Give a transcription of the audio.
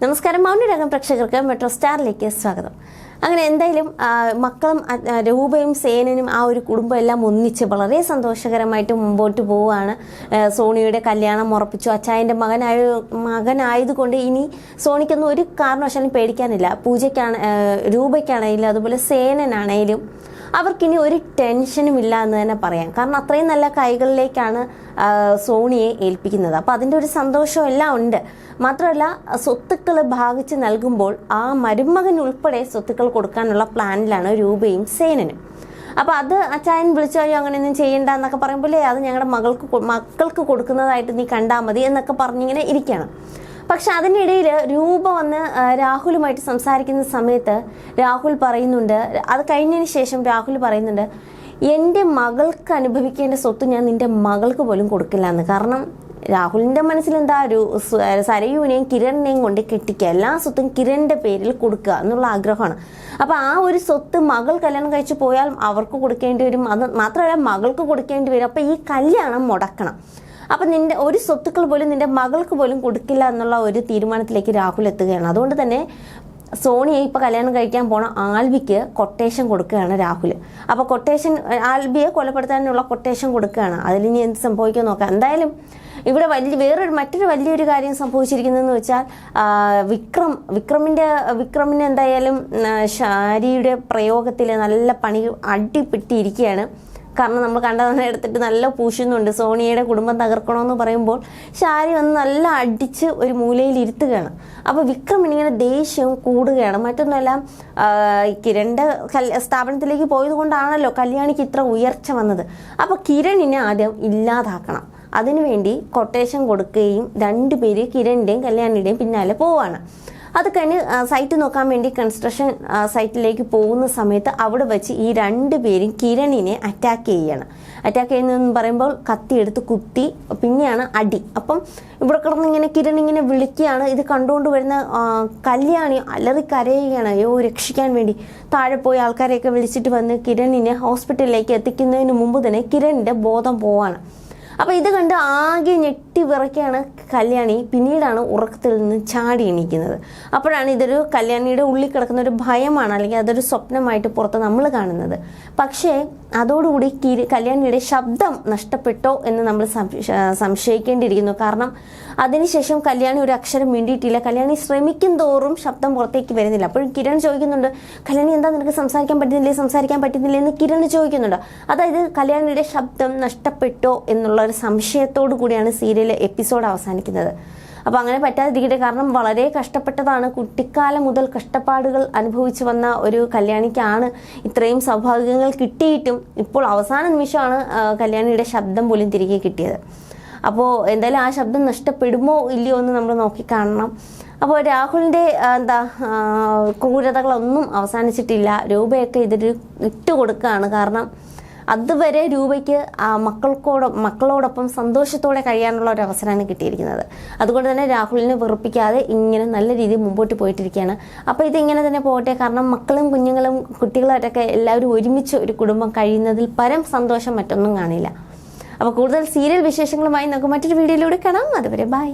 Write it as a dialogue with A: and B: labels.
A: നമസ്കാരം മൗനരംഗം പ്രേക്ഷകർക്ക് മെട്രോ സ്റ്റാറിലേക്ക് സ്വാഗതം. അങ്ങനെ എന്തായാലും മക്കളും രൂപയും സേനനും ആ ഒരു കുടുംബം എല്ലാം ഒന്നിച്ച് വളരെ സന്തോഷകരമായിട്ട് മുമ്പോട്ട് പോവുകയാണ്. സോണിയുടെ കല്യാണം ഉറപ്പിച്ചു. അച്ചായന്റെ മകനായ മകനായതുകൊണ്ട് ഇനി സോണിക്കൊന്നും ഒരു കാരണവശാലും പേടിക്കാനില്ല. പൂജയ്ക്കാണ് രൂപയ്ക്കാണെങ്കിലും അതുപോലെ സേനനാണെങ്കിലും അവർക്കിനി ഒരു ടെൻഷനും ഇല്ല എന്ന് തന്നെ പറയാം. കാരണം അത്രയും നല്ല കൈകളിലേക്കാണ് സോണിയെ ഏൽപ്പിക്കുന്നത്. അപ്പോൾ അതിന്റെ ഒരു സന്തോഷം എല്ലാം ഉണ്ട്. മാത്രമല്ല സ്വത്തുക്കൾ ഭാവിച്ച് നൽകുമ്പോൾ ആ മരുമകൻ ഉൾപ്പെടെ സ്വത്തുക്കൾ കൊടുക്കാനുള്ള പ്ലാനിലാണ് രൂപയും സേനനും. അപ്പോൾ അത് അച്ചായൻ വിളിച്ചു അയ്യോ അങ്ങനെയൊന്നും ചെയ്യണ്ട എന്നൊക്കെ പറയുമ്പോൾ അത് ഞങ്ങളുടെ മകൾക്ക് മക്കൾക്ക് കൊടുക്കുന്നതായിട്ട് നീ കണ്ടാൽ മതി എന്നൊക്കെ പറഞ്ഞിങ്ങനെ ഇരിക്കണം. പക്ഷെ അതിനിടയിൽ രൂപ വന്ന് രാഹുലുമായിട്ട് സംസാരിക്കുന്ന സമയത്ത് രാഹുൽ പറയുന്നുണ്ട് അത് കഴിഞ്ഞതിന് ശേഷം രാഹുൽ പറയുന്നുണ്ട് എന്റെ മകൾക്ക് അനുഭവിക്കേണ്ട സ്വത്ത് ഞാൻ നിന്റെ മകൾക്ക് പോലും കൊടുക്കില്ല എന്ന്. കാരണം രാഹുലിന്റെ മനസ്സിലെന്താ ഒരു സരയുവിനെയും കിരണിനെയും കൊണ്ട് കെട്ടിക്കുക എല്ലാ സ്വത്തും കിരണിന്റെ പേരിൽ കൊടുക്കുക എന്നുള്ള ആഗ്രഹമാണ്. അപ്പോൾ ആ ഒരു സ്വത്ത് മകൾ കല്യാണം കഴിച്ച് പോയാൽ അവർക്ക് കൊടുക്കേണ്ടി വരും അത് മാത്രമല്ല മകൾക്ക് കൊടുക്കേണ്ടി വരും. അപ്പോൾ ഈ കല്യാണം മുടക്കണം. അപ്പം നിന്റെ ഒരു സ്വത്തുക്കൾ പോലും നിന്റെ മകൾക്ക് പോലും കൊടുക്കില്ല എന്നുള്ള ഒരു തീരുമാനത്തിലേക്ക് രാഹുൽ എത്തുകയാണ്. അതുകൊണ്ട് തന്നെ സോണിയെ ഇപ്പൊ കല്യാണം കഴിക്കാൻ പോണ ആൽബിക്ക് കൊട്ടേഷൻ കൊടുക്കുകയാണ് രാഹുൽ. അപ്പോൾ കൊട്ടേഷൻ ആൽബിയെ കൊലപ്പെടുത്താനുള്ള കൊട്ടേഷൻ കൊടുക്കുകയാണ്. അതിലിനി എന്ത് സംഭവിക്കുമെന്ന് നോക്കാം. എന്തായാലും ഇവിടെ വലിയ വേറൊരു മറ്റൊരു വലിയൊരു കാര്യം സംഭവിച്ചിരിക്കുന്നതെന്ന് വെച്ചാൽ വിക്രം വിക്രമിന്റെ വിക്രമിന് എന്തായാലും ഷാരിയുടെ പ്രയോഗത്തിൽ നല്ല പണി അടിപ്പെട്ടിരിക്കുകയാണ് കാരണം നമ്മൾ കണ്ടതെന്ന് എടുത്തിട്ട് നല്ല പൂശുന്നുണ്ട്. സോണിയയുടെ കുടുംബം തകർക്കണമെന്ന് പറയുമ്പോൾ ഷാരി വന്ന് നല്ല അടിച്ച് ഒരു മൂലയിൽ ഇരുത്തുകയാണ്. അപ്പോൾ വിക്രം ഇങ്ങനെ ദേഷ്യവും കൂടുകയാണ്. മറ്റൊന്നുമല്ല ആ, കിരണിന്റെ സ്ഥാപനത്തിലേക്ക് പോയത് കൊണ്ടാണല്ലോ കല്യാണിക്ക് ഇത്ര ഉയർച്ച വന്നത്. അപ്പോൾ കിരണിനെ ആദ്യം ഇല്ലാതാക്കണം. അതിനുവേണ്ടി കൊട്ടേഷൻ കൊടുക്കുകയും രണ്ടുപേര് കിരണിന്റെയും കല്യാണിയുടെയും പിന്നാലെ പോവാണ്. അത് കഴിഞ്ഞ് സൈറ്റ് നോക്കാൻ വേണ്ടി കൺസ്ട്രക്ഷൻ സൈറ്റിലേക്ക് പോകുന്ന സമയത്ത് അവിടെ വെച്ച് ഈ രണ്ട് പേരും കിരണിനെ അറ്റാക്ക് ചെയ്യണം. അറ്റാക്ക് ചെയ്യുന്നതെന്ന് പറയുമ്പോൾ കത്തിയെടുത്ത് കുത്തി പിന്നെയാണ് അടി. അപ്പം ഇവിടെ കിടന്ന് ഇങ്ങനെ കിരൺ ഇങ്ങനെ വിളിക്കുകയാണ്. ഇത് കണ്ടുകൊണ്ട് വരുന്ന കല്യാണി അലറി കരയുകയാണ്. അയ്യോ രക്ഷിക്കാൻ വേണ്ടി. താഴെ പോയി ആൾക്കാരെയൊക്കെ വിളിച്ചിട്ട് വന്ന് കിരണിനെ ഹോസ്പിറ്റലിലേക്ക് എത്തിക്കുന്നതിന് മുമ്പ് തന്നെ കിരണിന്റെ ബോധം പോവാണ്. അപ്പോൾ ഇത് കണ്ട് ആകെ ഞെട്ടി വിറയ്ക്കാണ് കല്യാണി. പിന്നീടാണ് ഉറക്കത്തിൽ നിന്ന് ചാടി എണീക്കുന്നത്. അപ്പോഴാണ് ഇതൊരു കല്യാണിയുടെ ഉള്ളിൽ കിടക്കുന്ന ഒരു ഭയമാണ് അല്ലെങ്കിൽ അതൊരു സ്വപ്നമായിട്ട് പുറത്ത് നമ്മൾ കാണുന്നത്. പക്ഷേ അതോടുകൂടി കിരി കല്യാണിയുടെ ശബ്ദം നഷ്ടപ്പെട്ടോ എന്ന് നമ്മൾ സംശയിക്കേണ്ടിയിരിക്കുന്നു. കാരണം അതിനുശേഷം കല്യാണി ഒരു അക്ഷരം മിണ്ടിയിട്ടില്ല. കല്യാണി ശ്രമിക്കും തോറും ശബ്ദം പുറത്തേക്ക് വരുന്നില്ല. അപ്പോഴും കിരൺ ചോദിക്കുന്നുണ്ട് കല്യാണി എന്താ നിനക്ക് സംസാരിക്കാൻ പറ്റുന്നില്ലേ? സംസാരിക്കാൻ പറ്റുന്നില്ലേ? എന്ന് കിരൺ ചോദിക്കുന്നുണ്ട്. അതായത് കല്യാണിയുടെ ശബ്ദം നഷ്ടപ്പെട്ടോ എന്നുള്ള ഒരു സംശയത്തോടു കൂടിയാണ് സീരിയൽ എപ്പിസോഡ് അവസാനിക്കുന്നത്. അപ്പോൾ അങ്ങനെ പറ്റാതിരിക്കട്ടെ. കാരണം വളരെ കഷ്ടപ്പെട്ടതാണ് കുട്ടിക്കാലം മുതൽ കഷ്ടപ്പാടുകൾ അനുഭവിച്ചു വന്ന ഒരു കല്യാണിക്കാണ് ഇത്രയും സൗഭാഗ്യങ്ങൾ കിട്ടിയിട്ടും ഇപ്പോൾ അവസാന നിമിഷമാണ് കല്യാണിയുടെ ശബ്ദം പോലും തിരികെ കിട്ടിയത്. അപ്പോൾ എന്തായാലും ആ ശബ്ദം നഷ്ടപ്പെടുമോ ഇല്ലയോ എന്ന് നമ്മൾ നോക്കിക്കാണണം അപ്പോൾ രാഹുലിന്റെ എന്താ ക്രൂരതകളൊന്നും അവസാനിച്ചിട്ടില്ല. രൂപയൊക്കെ ഇതിൽ ഇട്ടുകൊടുക്കുകയാണ്. കാരണം അതുവരെ രൂപയ്ക്ക് ആ മക്കൾക്കോട് മക്കളോടൊപ്പം സന്തോഷത്തോടെ കഴിയാനുള്ള ഒരു അവസരമാണ് കിട്ടിയിരിക്കുന്നത്. അതുകൊണ്ട് തന്നെ രാഹുലിനെ വെറുപ്പിക്കാതെ ഇങ്ങനെ നല്ല രീതിയിൽ മുമ്പോട്ട് പോയിട്ടിരിക്കുകയാണ്. അപ്പോൾ ഇതിങ്ങനെ തന്നെ പോകട്ടെ. കാരണം മക്കളും കുഞ്ഞുങ്ങളും കുട്ടികളായിട്ടൊക്കെ എല്ലാവരും ഒരുമിച്ച് ഒരു കുടുംബം കഴിയുന്നതിൽ പരം സന്തോഷം മറ്റൊന്നും കാണില്ല. അപ്പോൾ കൂടുതൽ സീരിയൽ വിശേഷങ്ങളുമായി നമുക്ക് മറ്റൊരു വീഡിയോയിലൂടെ കാണാം. അതുവരെ ബൈ.